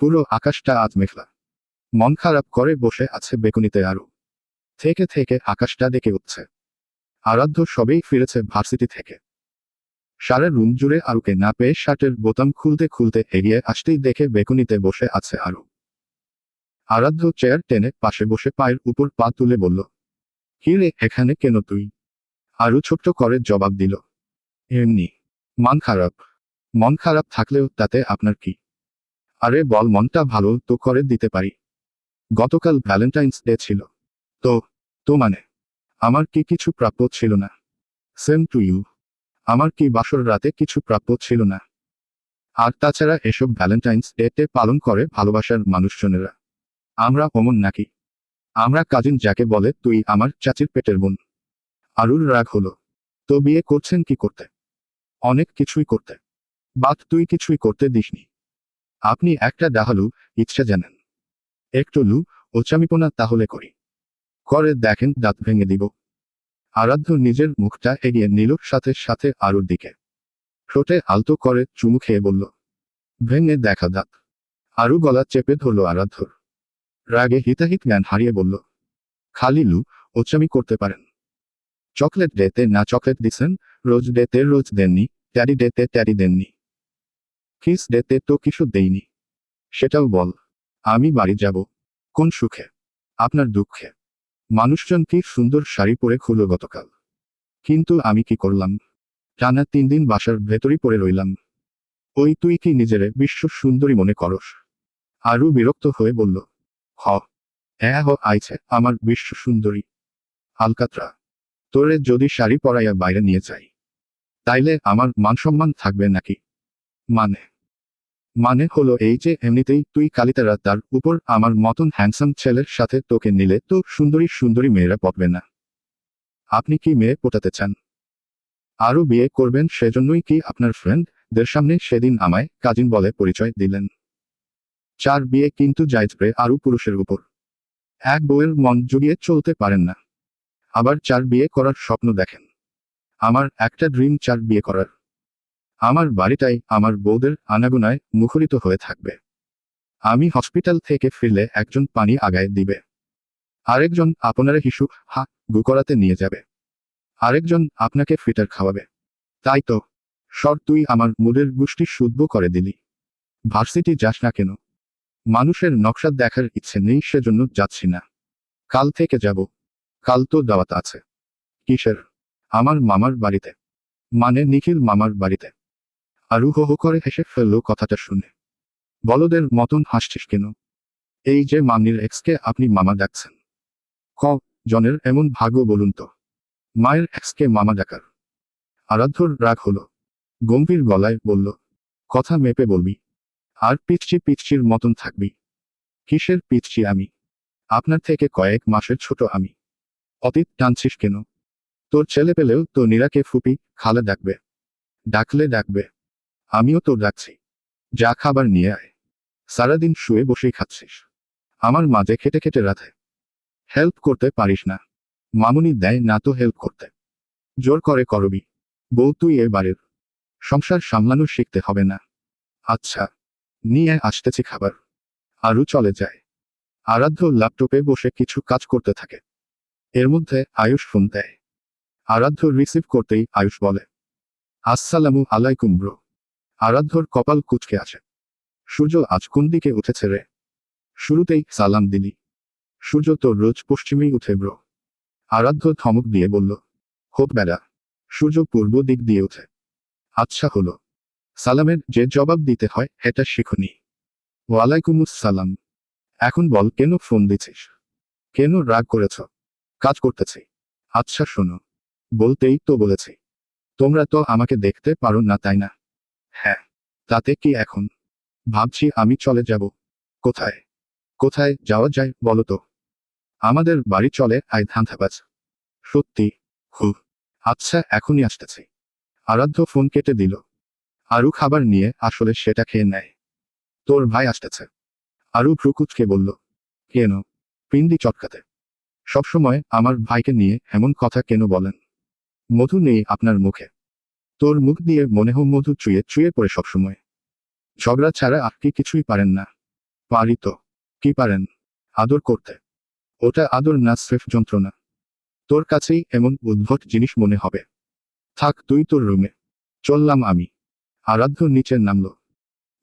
পুরো আকাশটা আজ মেঘলা। মন খারাপ করে বসে আছে বেকুনিতে আরু। থেকে থেকে আকাশটা ডেকে উঠছে। আরাধ্য সবেই ফিরেছে ভার্সিটি থেকে। সারা রুম জুড়ে আরুকে না পেয়ে শার্টের বোতাম খুলতে খুলতে এগিয়ে আসতেই দেখে বেকুনিতে বসে আছে আরু। আরাধ্য চেয়ার টেনে পাশে বসে পায়ের উপর পা তুলে বলল, কি রে, এখানে কেন তুই? আরু ছোট্ট করে জবাব দিল, এমনি। মন খারাপ। মন খারাপ থাকলেও তাতে আপনার কি আরে বল, মনটা ভালো, তো করে দিতে পারি। গতকাল ভ্যালেন্টাইন্স ডে ছিল। তো তো মানে? আমার কি কিছু প্রাপ্য ছিল না? Same to you. আমার কি বাসর রাতে কিছু প্রাপ্য ছিল না? আর তাছাড়া এসব ভ্যালেন্টাইন্স ডেতে পালন করে ভালোবাসার মানুষজনেরা। আমরা অমন নাকি? আমরা কাজিন যাকে বলে, তুই আমার চাচির পেটের বোন। আরুর রাগ হলো। তো বিয়ে করছেন কি করতে? অনেক কিছুই করতে। বাট তুই কিছুই করতে দিসনি। আপনি একটা ডাহালু, ইচ্ছা জানেন। একটু লু, ওচামিপনা তাহলে করি। করে দেখেন, দাঁত ভেঙে দিব। আরাধ্য নিজের মুখটা এগিয়ে নিল, সাথে সাথে আরুর দিকে। ঠোঁটে আলতো করে চুমু খেয়ে বলল, ভেঙে দেখা দাঁত। আরু গলা চেপে ধরল আরাধ্যর। রাগে হিতাহিত জ্ঞান হারিয়ে বলল, খালি লু, ওচামি করতে পারেন। চকলেট ডেতে না চকলেট দিছেন, রোজ ডেতে রোজ দেননি ট্যারি ডেতে ট্যারি দেননি। কিস ডেতে তো কিছু দেইনি। সেটাও বল, আমি বাড়ি যাব। কোন সুখে? আপনার দুঃখে। মানুষজন কি সুন্দর শাড়ি পরে খুলল গতকাল। কিন্তু আমি কি করলাম? টানা তিন দিন বাসার ভেতরই পড়ে রইলাম। ওই তুই কি নিজেরে বিশ্ব সুন্দরী মনে করস? আরু বিরক্ত হয়ে বলল, হ। হ্যাঁ হ, আইছে, আমার বিশ্ব সুন্দরী। আলকাত্রা, তোরে যদি শাড়ি পরাইয়া বাইরে নিয়ে যাই, তাইলে আমার মানসম্মান থাকবে নাকি? মানে। মানে হলো এই যে, এমনিতেই তুই কালিতারা তার উপর আমার মতন হ্যান্ডসাম ছেলের সাথে তোকে নিলে তো সুন্দরী সুন্দরী মেয়েরা পটবে না। আপনি কি মেয়ে পটাতে চান? আরও বিয়ে করবেন সেজন্যই কি আপনার ফ্রেন্ড দের সামনে সেদিন আমায় কাজিন বলে পরিচয় দিলেন। চার বিয়ে কিন্তু জায়জপ্রে আরও পুরুষের উপর। এক বউয়ের মন জুগিয়ে চলতে পারেন না। আবার চার বিয়ে করার স্বপ্ন দেখেন। আমার একটা ড্রিম চার বিয়ে করার। আমার বাড়িটাই আমার বৌদের আনাগুনায় মুখরিত হয়ে থাকবে। আমি হসপিটাল থেকে ফিরলে একজন পানি আগায় দিবে। আরেকজন আপনারা হিসু হা গু করাতে নিয়ে যাবে। আরেকজন আপনাকে ফিটার খাওয়াবে। তাই তো, সর তুই আমার মুডের গুষ্টি শুদ্ধ করে দিলি। ভার্সিটি যাস না কেন? মানুষের নকশা দেখার ইচ্ছে নেই, সেজন্য যাচ্ছি না। কাল থেকে যাব। কাল তো দাওয়াত আছে। কিসের? আমার মামার বাড়িতে। মানে নিখিল মামার বাড়িতে। আরু হো হো করে হেসে ফেলল কথাটা শুনে। বলদের মতন হাসছিস কেন? এই যে মামনির এক্সকে আপনি মামা ডাকছেন। ক, জনের এমন ভাগ্য বলুন তো। মায়ের এক্সকে মামা ডাকার। আরাধ্যর রাগ হলো। গম্ভীর গলায় বলল, কথা মেপে বলবি। আর পিচ্ছি পিচ্ছির মতন থাকবি। কিসের পিচ্ছি আমি? আপনার থেকে কয়েক মাসের ছোট আমি। অতীত টানছিস কেন? তোর ছেলে পেলেও তো নীরাকে ফুপি খালা ডাকবে। ডাকলে ডাকবে। আমিও তো ডাকছি যা খাবার নিয়ে আয়। সারাদিন শুয়ে বসেই খাচ্ছিস। আমার মাঝে খেটে খেটে রাধে। হেল্প করতে পারিস না। মামুনি দেয় না তো হেল্প করতে। জোর করে করবি। বউ তুই এ বাড়ির। সংসার সামলানো শিখতে হবে না। আচ্ছা নিয়ে আসতেছি খাবার। আরও চলে যায়। আরাধ্য ল্যাপটপে বসে কিছু কাজ করতে থাকে। এর মধ্যে আয়ুষ ফোন দেয়। আরাধ্য রিসিভ করতেই আয়ুষ বলে, আসসালামু আলাইকুম ব্রো। আরাধ্যর কপাল কুচকে আছে। সূর্য আজ কোন দিকে উঠেছে রে? শুরুতেই সালাম দিলি। সূর্য তো রোজ পশ্চিমেই উঠে ব্রো। আরাধ্য থমক দিয়ে বলল, হোক বেড়া, সূর্য পূর্ব দিক দিয়ে উঠে। আচ্ছা হলো। সালামের যে জবাব দিতে হয় এটা শিখুনি। ওয়ালাইকুমুস সালাম। এখন বল কেন ফোন দিছিস? কেন রাগ করেছ? কাজ করতেছি। আচ্ছা শোনো। বলতেই তো বলেছি। তোমরা তো আমাকে দেখতে পারো না, তাই না? হ্যাঁ তাতে কি এখন? ভাবছি আমি চলে যাব। কোথায়? কোথায় যাওয়া যায় বলো তো? আমাদের বাড়ি চলে আই ধান্ধাবাজ সত্যি? হু। আচ্ছা এখনই আসতেছি। আরাধ্য ফোন কেটে দিল। আরু খাবার নিয়ে আসলে সেটা খেয়ে নেয়। তোর ভাই আসতেছে। আরু ভ্রুকুচকে বলল কেন পিন্ডি চটকাতে। সবসময় আমার ভাইকে নিয়ে এমন কথা কেন বলেন? মধু নেই আপনার মুখে। তোর মুখ দিয়ে মনে হয় মধু চুয়ে চুয়ে পড়ে সবসময়। ঝগড়া ছাড়া আর কি কিছুই পারেন না। পারি তো, কি পারেন? আদর করতে। ওটা আদর না, স্রেফ যন্ত্রণা। তোর কাছেই এমন উদ্ভট জিনিস মনে হবে। থাক, তুই তোর রুমে। চললাম আমি। আরাধ্য নিচে নামল।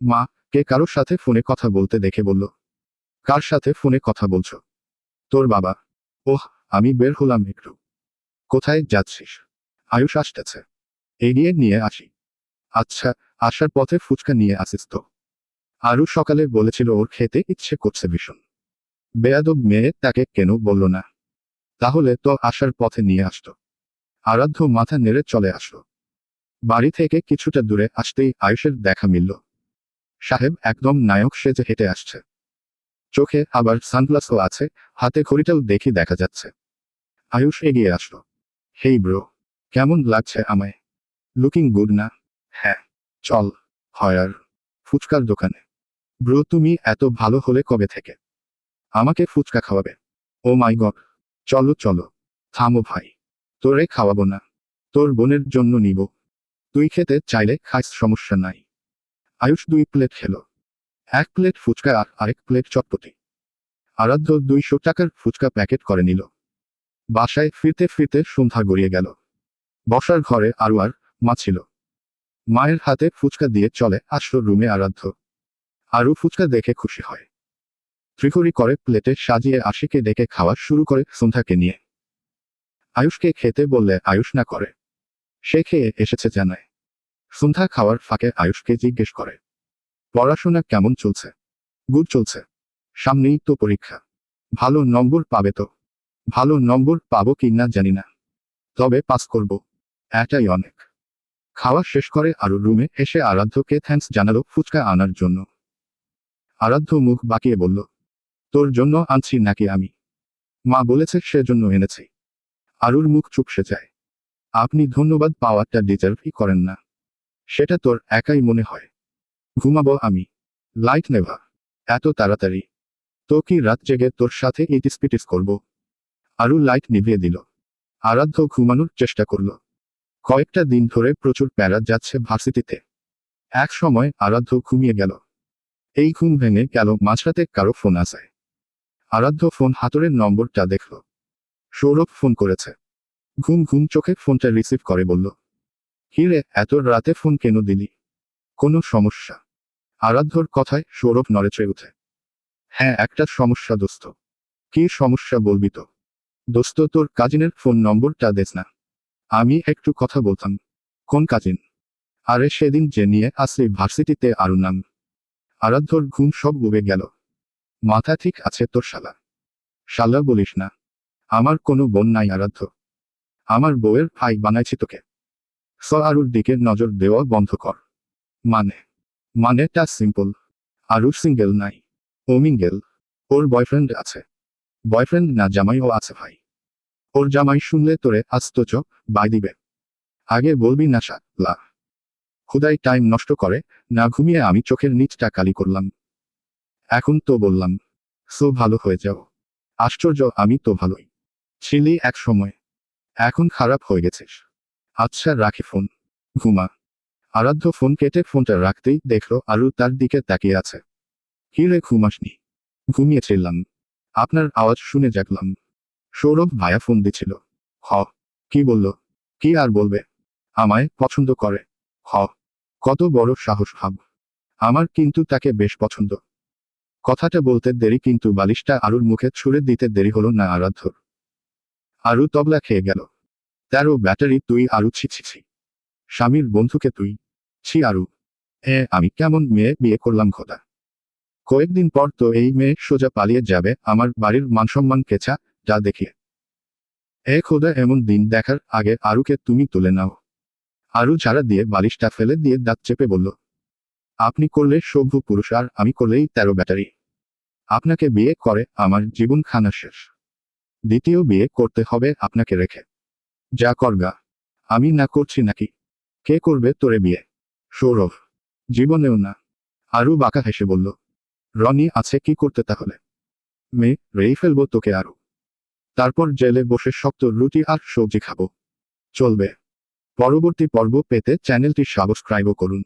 মা, কে কারোর সাথে ফোনে কথা বলতে দেখে বলল। কার সাথে ফোনে কথা বলছো? তোর বাবা। ওহ, আমি বের হলাম একটু। কোথায় যাচ্ছিস? আয়ুষ আসতেছে। এগিয়ে নিয়ে আসি। আচ্ছা আসার পথে ফুচকা নিয়ে আসিস তো। আরু সকালে বলেছিল ওর খেতে ইচ্ছে করছে ভীষণ। বেয়াদব মেয়ে তাকে কেন বলল না? তাহলে তো আসার পথে নিয়ে আসতো। আরাধ্য মাথা নেড়ে চলে আসলো। বাড়ি থেকে কিছুটা দূরে আসতেই আয়ুষের দেখা মিলল। সাহেব একদম নায়ক সেজে হেঁটে আসছে। চোখে আবার সানগ্লাসও আছে, হাতে ঘড়িটাও দেখি দেখা যাচ্ছে। আয়ুষ এগিয়ে আসলো। হেই ব্রো, কেমন লাগছে আমায়? লুকিং গুড না? হ্যাঁ চল হয়ার ফুচকার দোকানে। ব্রো, তুমি এত ভালো হলে কবে থেকে? আমাকে ফুচকা খাওয়াবে। ও মাই গড, চলো চলো, থামো ভাই, তোরে খাওয়াবো না, তোর বোনের জন্য নিব। তুই খেতে চাইলে খাইস, সমস্যা নাই। আয়ুষ দুই প্লেট খেলো। এক প্লেট ফুচকা আর আরেক প্লেট চটপটি। আরাধ্য দুইশো টাকার ফুচকা প্যাকেট করে নিল। বাসায় ফিরতে ফিরতে সন্ধ্যা গড়িয়ে গেল। বসার ঘরে আরু আর মা ছিল। মায়ের হাতে ফুচকা দিয়ে চলে আসলো রুমে আরাধ্য। আরু ফুচকা দেখে খুশি হয়। ত্রিকড়ি করে প্লেটে সাজিয়ে আশিকে ডেকে খাওয়া শুরু করে সন্ধ্যাকে নিয়ে। আয়ুষকে খেতে বললে আয়ুষ না করে। সে খেয়ে এসেছে জানায়। সন্ধ্যা খাওয়ার ফাঁকে আয়ুষকে জিজ্ঞেস করে। পড়াশোনা কেমন চলছে? গুড চলছে। সামনেই তো পরীক্ষা। ভালো নম্বর পাবে তো। ভালো নম্বর পাবো কি না জানি না। তবে পাস করব। এটাই অনেক। খাওয়া শেষ করে আরও রুমে এসে আরাধ্যকে থ্যাঙ্কস জানালো ফুচকা আনার জন্য। আরাধ্য মুখ বাঁকিয়ে বলল, তোর জন্য আনছি নাকি আমি? মা বলেছে সেজন্য এনেছি। আরুর মুখ চুপসে যায়। আপনি ধন্যবাদ পাওয়ারটা ডিজার্ভই করেন না। সেটা তোর একাই মনে হয়। ঘুমাবো আমি। লাইট নেভা। এত তাড়াতাড়ি। তো কি রাত জেগে তোর সাথে ইটিস পিটিস করব? আরু লাইট নিভিয়ে দিল। আরাধ্য ঘুমানোর চেষ্টা করল। কয়েকটা দিন ধরে প্রচুর প্যারা যাচ্ছে ভার্সিটিতে। এক সময় আরাধ্য ঘুমিয়ে গেল। এই ঘুম ভেঙে গেল মাঝরাতে কারও ফোন আসায় আরাধ্য ফোন হাতরের নম্বরটা দেখল। সৌরভ ফোন করেছে। ঘুম ঘুম চোখে ফোনটা রিসিভ করে বলল হিরে এত রাতে ফোন কেন দিলি? কোনো সমস্যা? আরাধ্যর কথায় সৌরভ নড়েচড়ে উঠে। হ্যাঁ একটা সমস্যা দোস্ত। কি সমস্যা বলবি তো? দোস্ত, তোর কাজিনের ফোন নম্বরটা দেস না। আমি একটু কথা বলতাম। কোন কাজিন? আরে সেদিন যে নিয়ে আসলি ভার্সিটিতে আরু নাম। আরাধ্যর ঘুম সব উবে গেল। মাথা ঠিক আছে তোর শালা। শালা বলিস না। আমার কোনো বোন নাই আরাধ্য। আমার বউয়ের ভাই বানাইছি তোকে। স আরুর দিকে নজর দেওয়া বন্ধ কর। মানে? মানেটা সিম্পল আরু সিঙ্গেল নাই। ও মিঙ্গেল ওর বয়ফ্রেন্ড আছে। বয়ফ্রেন্ড না জামাইও আছে ভাই। ওর জামাই শুনলে তোরে আস্ত চ, বাই দিবে। আগে বলবি না লা। খুদাই টাইম নষ্ট করে, না ঘুমিয়ে আমি চোখের নিচটা কালি করলাম। এখন তো বললাম, সো ভালো হয়ে যাও। আশ্চর্য, আমি তো ভালোই। ছিলি এক সময়। এখন খারাপ হয়ে গেছিস। আচ্ছা রাখি ফোন। ঘুমা। আরাধ্য ফোন কেটে ফোনটা রাখতেই দেখল আরু তার দিকে তাকিয়ে আছে। কি রে, ঘুমাসনি? ঘুমিয়েছিলাম। আপনার আওয়াজ শুনে জাগলাম। সৌরভ ভায়া ফোন দিছিল হ, কি বলল? কি আর বলবে? আমায় পছন্দ করে। হ, কত বড় সাহস ভাব। আমার কিন্তু তাকে বেশ পছন্দ। কথাটা বলতে দেরি কিন্তু বালিশটা আরুর মুখে ছুড়ে দিতে দেরি হলো না আরাধ্যর আরু তবলা খেয়ে গেল। তেরো ব্যাটারি তুই আরু ছি ছি ছি। স্বামীর বন্ধুকে তুই। ছি আরু। এ, আমি কেমন মেয়ে বিয়ে করলাম খোদা। কয়েকদিন পর তো এই মেয়ে সোজা পালিয়ে যাবে, আমার বাড়ির মানসম্মান কেছা যা দেখিয়ে এ খোদা, এমন দিন দেখার আগে আরুকে তুমি তুলে নাও। আরু ঝাড়া দিয়ে বালিশটা ফেলে দিয়ে দাঁত চেপে বলল, আপনি করলে সভ্য পুরুষ আর আমি করলেই তেরো ব্যাটারি। আপনাকে বিয়ে করে আমার জীবন খানা শেষ। দ্বিতীয় বিয়ে করতে হবে আপনাকে রেখে। যা করগা, আমি না করছি নাকি? কে করবে তোরে বিয়ে? সৌরভ, জীবনেও না। আরু বাঁকা হেসে বলল, রনি আছে কি করতে তাহলে? মেয়ে রেই ফেলব তোকে আরু। তারপর জেলে বসে শক্ত রুটি আর সবজি খাব। চলবে। পরবর্তী পর্ব পেতে চ্যানেলটি সাবস্ক্রাইবও করুন।